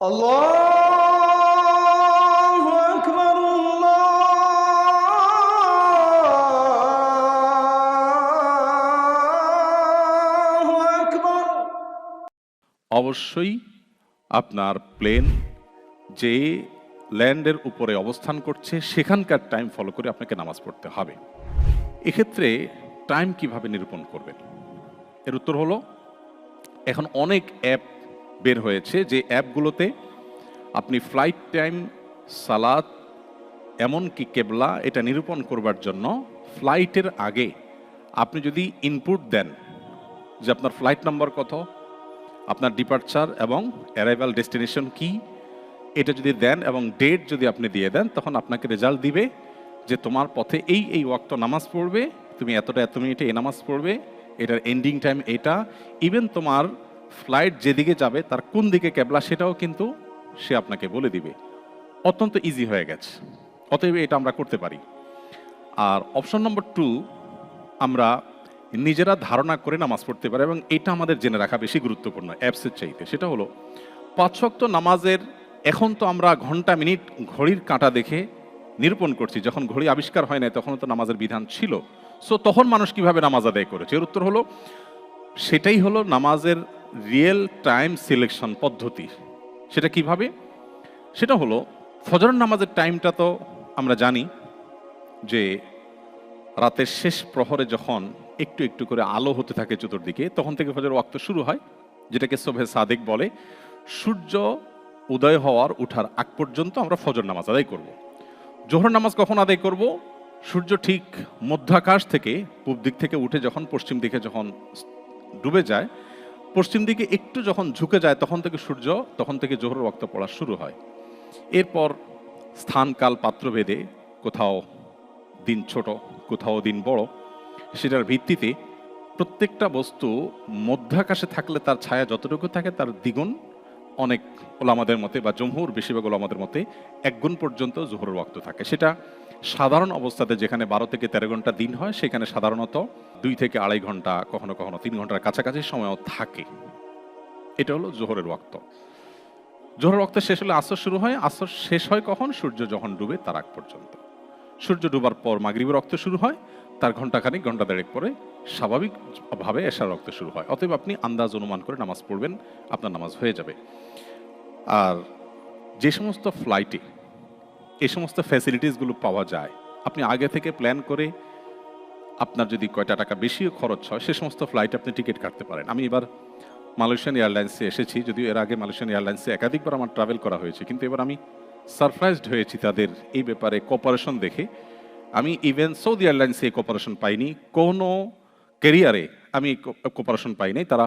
الله أكبر الله أكبر অবশ্যই আপনার প্লেন যে ল্যান্ডের উপরে অবস্থান করছে সেখানকার টাইম ফলো করে আপনাকে নামাজ পড়তে হবে এক্ষেত্রে টাইম কিভাবে নিরূপণ করবেন এর উত্তর হলো এখন অনেক অ্যাপ বের হয়েছে যে অ্যাপগুলোতে আপনি ফ্লাইট টাইম, সালাত, এমনকি কেবলা এটা নিরূপণ করবার জন্য ফ্লাইটের আগে আপনি যদি ইনপুট দেন যে আপনার ফ্লাইট নাম্বার কত, আপনার ডিপার্চার এবং অ্যারাইভাল ডেস্টিনেশন কি, এটা যদি দেন এবং ডেট যদি আপনি দিয়ে দেন, তখন আপনাকে রেজাল্ট দিবে যে তোমার পথে এই এই ওয়াক্ত নামাজ পড়বে, তুমি এতটা এত মিনিটে এই নামাজ পড়বে, এটার এন্ডিং টাইম এটা ইভেন তোমার ফ্লাইট যেদিকে যাবে, তার কোন দিকে ক্যাবলা সেটাও কিন্তু সে আপনাকে বলে দিবে। অত্যন্ত ইজি হয়ে গেছে। অতএব এটা আমরা করতে পারি। আর অপশন নম্বর টু আমরা নিজেরা ধারণা করে নামাজ পড়তে পারি এবং এটা আমাদের জেনে রাখা বেশি গুরুত্বপূর্ণ অ্যাপসের চাইতে। সেটা হলো পাঁচশক্ত নামাজের এখন তো আমরা ঘণ্টা মিনিট ঘড়ির কাঁটা দেখে নিরূপণ করছি। যখন ঘড়ি আবিষ্কার হয় না তখন তো নামাজের বিধান ছিল। সো তখন মানুষ কীভাবে নামাজ আদায় করেছে? এর উত্তর হলো, সেটাই হলো নামাজের রিয়েল টাইম সিলেকশন পদ্ধতি। সেটা কীভাবে? সেটা হলো ফজর নামাজের টাইমটা তো আমরা জানি যে রাতের শেষ প্রহরে যখন একটু একটু করে আলো হতে থাকে চতুর্দিকে, তখন থেকে ফজর ওয়াক্ত শুরু হয়, যেটাকে সোভে সাদেক বলে। সূর্য উদয় হওয়ার উঠার আগ পর্যন্ত আমরা ফজর নামাজ আদায় করব। জোহর নামাজ কখন আদায় করব? সূর্য ঠিক মধ্যাকাশ থেকে পূব দিক থেকে উঠে যখন পশ্চিম দিকে যখন ডুবে যায় পশ্চিম দিকে একটু যখন ঝুঁকে যায় তখন থেকে সূর্য, তখন থেকে জোহর ওয়াক্ত পড়া শুরু হয়। এরপর স্থান কাল পাত্রভেদে, কোথাও দিন ছোট, কোথাও দিন বড়, সেটার ভিত্তিতে প্রত্যেকটা বস্তু মধ্যাকাশে থাকলে তার ছায়া যতটুকু থাকে তার দ্বিগুণ অনেক ওলামাদের মতে বা জমহুর বেশিরভাগ ওলামাদের মতে এক গুণ পর্যন্ত জোহরের ওয়াক্ত থাকে। সেটা সাধারণ অবস্থাতে যেখানে বারো থেকে তেরো ঘণ্টা দিন হয়, সেখানে সাধারণত দুই থেকে আড়াই ঘণ্টা, কখনো কখনো তিন ঘণ্টার কাছাকাছি সময়ও থাকে। এটা হলো জোহরের ওয়াক্ত। জোহরের ওয়াক্ত শেষ হলে আসর শুরু হয়। আসর শেষ হয় কখন? সূর্য যখন ডুবে তার আগ পর্যন্ত। সূর্য ডুবার পর মাগরিবের রক্ত শুরু হয়। তার ঘন্টাখানিক ঘণ্টা দেড়েক পরে স্বাভাবিকভাবে এশার রক্ত শুরু হয়। অতএব আপনি আন্দাজ অনুমান করে নামাজ পড়বেন, আপনার নামাজ হয়ে যাবে। আর যে সমস্ত ফ্লাইটে এই সমস্ত ফ্যাসিলিটিসগুলো পাওয়া যায়। আপনি আগে থেকে প্ল্যান করে আপনার যদি কয়টা টাকা বেশিও খরচ হয়, সে সমস্ত ফ্লাইটে আপনি টিকিট কাটতে পারেন। আমি এবার মালয়েশিয়ান এয়ারলাইন্সে এসেছি, যদিও এর আগে মালয়েশিয়ান এয়ারলাইন্সে একাধিকবার আমার ট্রাভেল করা হয়েছে, কিন্তু এবার আমি সারপ্রাইজড হয়েছি তাদের এই ব্যাপারে কোপারেশন দেখে। আমি ইভেন সৌদি এয়ারলাইন্সে এই কোপারেশন পাইনি, কোনো ক্যারিয়ারে আমি কোপারেশন পাইনি। তারা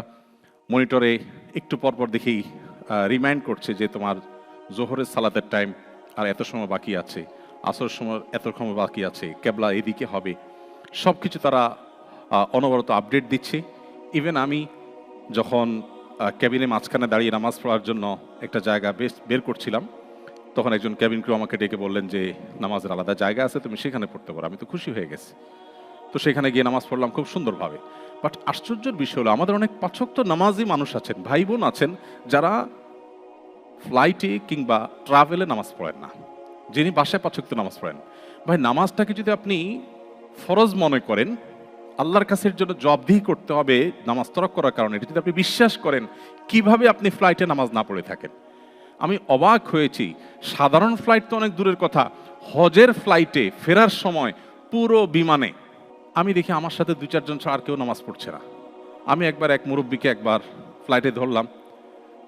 মনিটরে একটু পরপর দেখেই রিমাইন্ড করছে যে তোমার জোহরের সালাতের টাইম আর এত সময় বাকি আছে। আসর সময় এত সময় বাকি আছে। কেবলা এদিকে হবে। সব কিছু তারা অনবরত আপডেট দিচ্ছে। ইভেন আমি যখন ক্যাবিনে মাঝখানে দাঁড়িয়ে নামাজ পড়ার জন্য একটা জায়গা বেশ বের করছিলাম, তখন একজন ক্যাবিন ক্রু আমাকে ডেকে বললেন যে, নামাজের আলাদা জায়গা আছে, তুমি সেখানে পড়তে পারো। আমি তো খুশি হয়ে গেছি। তো সেখানে গিয়ে নামাজ পড়লাম খুব সুন্দরভাবে। বাট আশ্চর্যের বিষয় হলো, আমাদের অনেক পাচক্ত নামাজি মানুষ আছেন ভাই বোন আছেন, যারা ফ্লাইটে কিংবা ট্রাভেলে নামাজ পড়েন না। যিনি বাসায় পাচক্ত নামাজ পড়েন। ভাই, নামাজটাকে যদি আপনি ফরজ মনে করেন, আল্লাহর কাছের জন্য জবাবদিহি করতে হবে নামাজ তরক করার কারণে। এটা যদি আপনি বিশ্বাস করেন, কীভাবে আপনি ফ্লাইটে নামাজ না পড়ে থাকেন? আমি অবাক হয়েছি। সাধারণ ফ্লাইট তো অনেক দূরের কথা। হজের ফ্লাইটে ফেরার সময় পুরো বিমানে। আমি দেখি আমার সাথে দুই চারজন ছাড়া আর কেউ নামাজ পড়ছে না। আমি একবার এক মুরব্বীকে একবার ফ্লাইটে ধরলাম।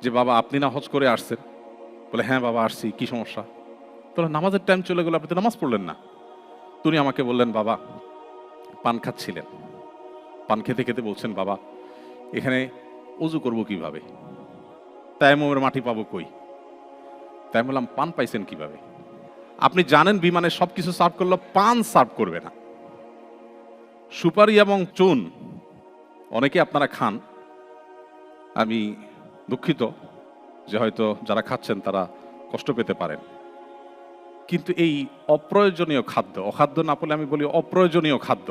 যে বাবা, আপনি না হজ করে আসছেন। বলে হ্যাঁ বাবা, আসছি, কি সমস্যা? তাহলে নামাজের টাইম চলে গেলো, আপনি তো নামাজ পড়লেন না। তুমি আমাকে বললেন, বাবা, পান খাচ্ছিলেন। পান খেতে খেতে বলছেন, বাবা, এখানে উজু করব কীভাবে? তাইমের মাটি পাবো কই? তাই বললাম, পান পাইছেন কীভাবে? আপনি জানেন, বিমানে সব কিছু সার্ভ করল পান সার্ভ করবে না। সুপারি এবং চুন, অনেকে আপনারা খান। আমি দুঃখিত যে হয়তো যারা খাচ্ছেন তারা কষ্ট পেতে পারেন। কিন্তু এই অপ্রয়োজনীয় খাদ্য, অখাদ্য না বলে আমি বলি অপ্রয়োজনীয় খাদ্য,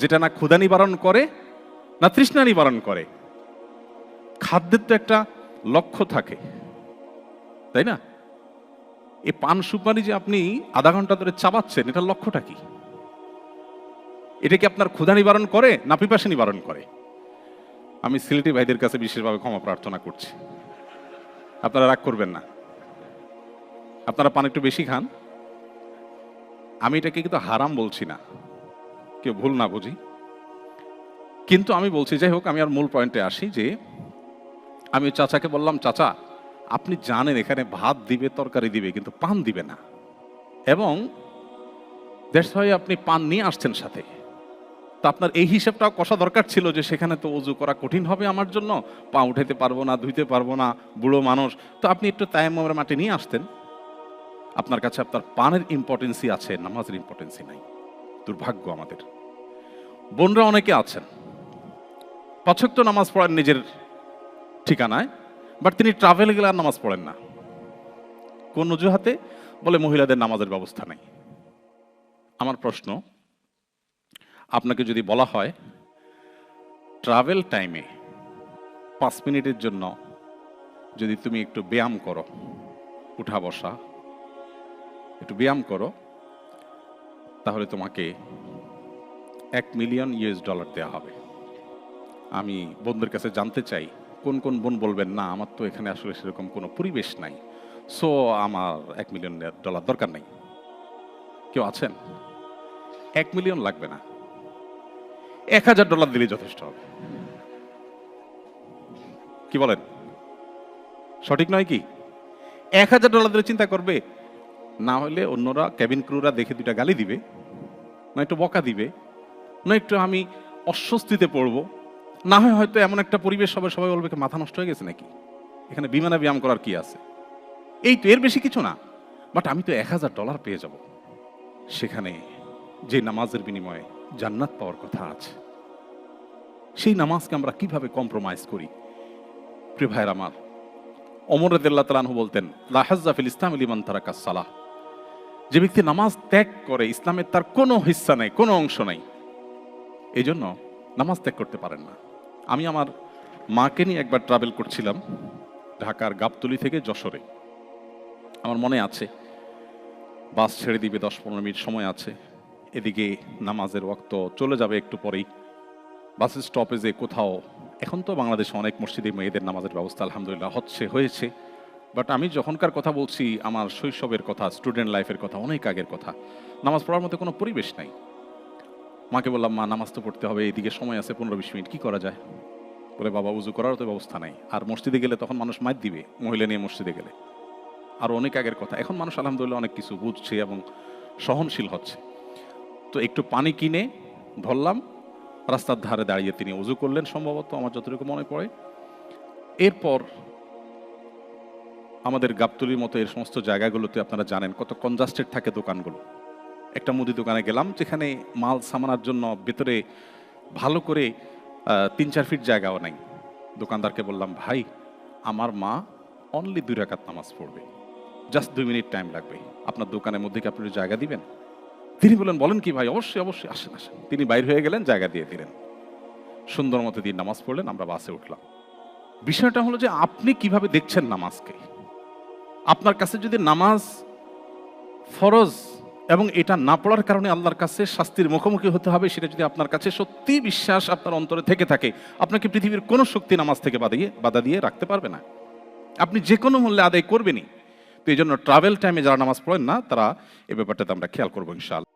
যেটা না ক্ষুধা নিবারণ করে, না তৃষ্ণা নিবারণ করে, খাদ্যের তো একটা লক্ষ্য থাকে, তাই না? এই পান সুপারি যে আপনি আধা ঘণ্টা ধরে চাবাচ্ছেন, এটার লক্ষ্যটা কি? এটা কি আপনার ক্ষুধা নিবারণ করে, না পিপাসা নিবারণ করে? আমি সিলেটি ভাইদের কাছে বিশেষভাবে ক্ষমা প্রার্থনা করছি। আপনারা রাগ করবেন না। আপনারা পান একটু বেশি খান। আমি এটাকে কিন্তু হারাম বলছি না। কেউ ভুল না বুঝি। কিন্তু আমি বলছি, যাই হোক, আমি আর মূল পয়েন্টে আসি যে, আমি চাচাকে বললাম, চাচা, আপনি জানেন এখানে ভাত দিবে, তরকারি দিবে, কিন্তু পান দিবে না। এবং দ্যাটস হয় আপনি পান নিয়ে আসছেন সাথে। তা আপনার এই হিসাবটাও কষা দরকার ছিল যে সেখানে তো অজু করা কঠিন হবে আমার জন্য। পা উঠাইতে পারব না, ধুইতে পারব না, বুড়ো মানুষ। তো আপনি একটু তায়ামের মাটি নিয়ে আসতেন। আপনার কাছে আপনার পানের ইম্পর্টেন্সই আছে, নামাজের ইম্পর্টেন্সই নাই। দুর্ভাগ্য আমাদের। বোনরা অনেকে আছেন। পাচক তো নামাজ পড়েন নিজের ঠিকানায়, বাট তিনি ট্রাভেলে গেলে আর নামাজ পড়েন না। কোন অজুহাতে বলে মহিলাদের নামাজের ব্যবস্থা নেই। আমার প্রশ্ন আপনাকে যদি বলা হয় ট্রাভেল টাইমে পাঁচ মিনিটের জন্য যদি তুমি একটু ব্যায়াম করো, উঠা বসা, একটু ব্যায়াম করো, তাহলে তোমাকে এক মিলিয়ন ইউএস ডলার দেওয়া হবে। আমি বোনদের কাছে জানতে চাই, কোন কোন বোন বলবেন, না, আমার তো এখানে আসলে সেরকম কোনো পরিবেশ নাই। সো আমার এক মিলিয়ন ডলার দরকার নেই। কেউ আছেন? এক মিলিয়ন লাগবে না। এক হাজার ডলার দিলে যথেষ্ট হবে। কি বলেন? সঠিক নয় কি? এক হাজার ডলার দিলে চিন্তা করবে, না হলে অন্যরা ক্যাবিন ক্রুরা দেখে দুইটা গালি দিবে, না একটু বকা দিবে, না একটু আমি অস্বস্তিতে পড়ব। না হয় হয়তো এমন একটা পরিবেশ সবাই সবাই বলবে মাথা নষ্ট হয়ে গেছে নাকি? এখানে বিমানে ব্যায়াম করার কি আছে? এই তো এর বেশি কিছু না বাট আমি তো এক হাজার ডলার পেয়ে যাব। সেখানে যে নামাজের বিনিময়ে জান্নাত পাওয়ার কথা আছে। সেই নামাজকে আমরা কীভাবে কম্প্রোমাইজ করি? প্রিয় ভাইয়ের আমার অমর রদুল্লাহ তালাহু বলতেন লাহাজ্জাফিল ইসলাম ইলিমান তারাকা সালাহ। যে ব্যক্তি নামাজ ত্যাগ করে ইসলামের তার কোনো হিস্সা নেই, কোনো অংশ নেই এই জন্য নামাজ ত্যাগ করতে পারেন না। আমি আমার মাকে নিয়ে একবার ট্রাভেল করছিলাম ঢাকার গাবতলি থেকে যশোরে। আমার মনে আছে, বাস ছেড়ে দিবে দশ পনেরো মিনিট সময় আছে এদিকে নামাজের ওয়াক্ত চলে যাবে একটু পরেই। বাস স্টপেজে কোথাও। এখন তো বাংলাদেশে অনেক মসজিদে মেয়েদের নামাজের ব্যবস্থা আলহামদুলিল্লাহ হচ্ছে, হয়েছে। বাট আমি যখনকার কথা বলছি, আমার শৈশবের কথা স্টুডেন্ট লাইফের কথা, অনেক আগের কথা, নামাজ পড়ার মতো কোনো পরিবেশ নাই। মাকে বললাম, মা, নামাজ তো পড়তে হবে, এদিকে সময় আছে, পনেরো বিশ মিনিট, কি করা যায়? বলে, বাবা, উজু করারও তো ব্যবস্থা নাই। আর মসজিদে গেলে তখন মানুষ মাইর দিবে, মহিলা নিয়ে মসজিদে গেলে। আর অনেক আগের কথা। এখন মানুষ আলহামদুলিল্লাহ অনেক কিছু বুঝছে এবং সহনশীল হচ্ছে। তো একটু পানি কিনে ধরলাম, রাস্তার ধারে দাঁড়িয়ে তিনি উজু করলেন সম্ভবত, আমার যতটুকু মনে পড়ে। এরপর আমাদের গাবতলির মতো এর সমস্ত জায়গাগুলোতে আপনারা জানেন কত কনজাস্টেড থাকে দোকানগুলো। একটা মুদি দোকানে গেলাম, যেখানে মাল সামানার জন্য ভেতরে ভালো করে তিন চার ফিট জায়গাও নাই। দোকানদারকে বললাম, ভাই, আমার মা অনলি দুই রাকাত নামাজ পড়বে। জাস্ট দুই মিনিট টাইম লাগবে। আপনার দোকানের মধ্যে কি আপনি জায়গা দিবেন? তিনি বলেন বলেন কি ভাই, অবশ্যই অবশ্যই, আসেন আসেন। তিনি বাইর হয়ে গেলেন, জায়গা দিয়ে দিলেন সুন্দর মতো দিয়ে নামাজ পড়লেন, আমরা বাসে উঠলাম। বিষয়টা হলো যে আপনি কীভাবে দেখছেন নামাজকে? আপনার কাছে যদি নামাজ ফরজ এবং এটা না পড়ার কারণে আল্লাহর কাছে শাস্তির মুখোমুখি হতে হবে, সেটা যদি আপনার কাছে সত্যি বিশ্বাস আপনার অন্তরে থেকে থাকে আপনাকে পৃথিবীর কোনো শক্তি নামাজ থেকে বাধা দিয়ে বাধা দিয়ে রাখতে পারবে না? আপনি যে কোনো মূল্যে আদায় করবেনই। তো এই জন্য ট্রাভেল টাইমে যারা নামাজ পড়েন না, তারা এ ব্যাপারটাতে আমরা খেয়াল করব, ইনশাআল্লাহ।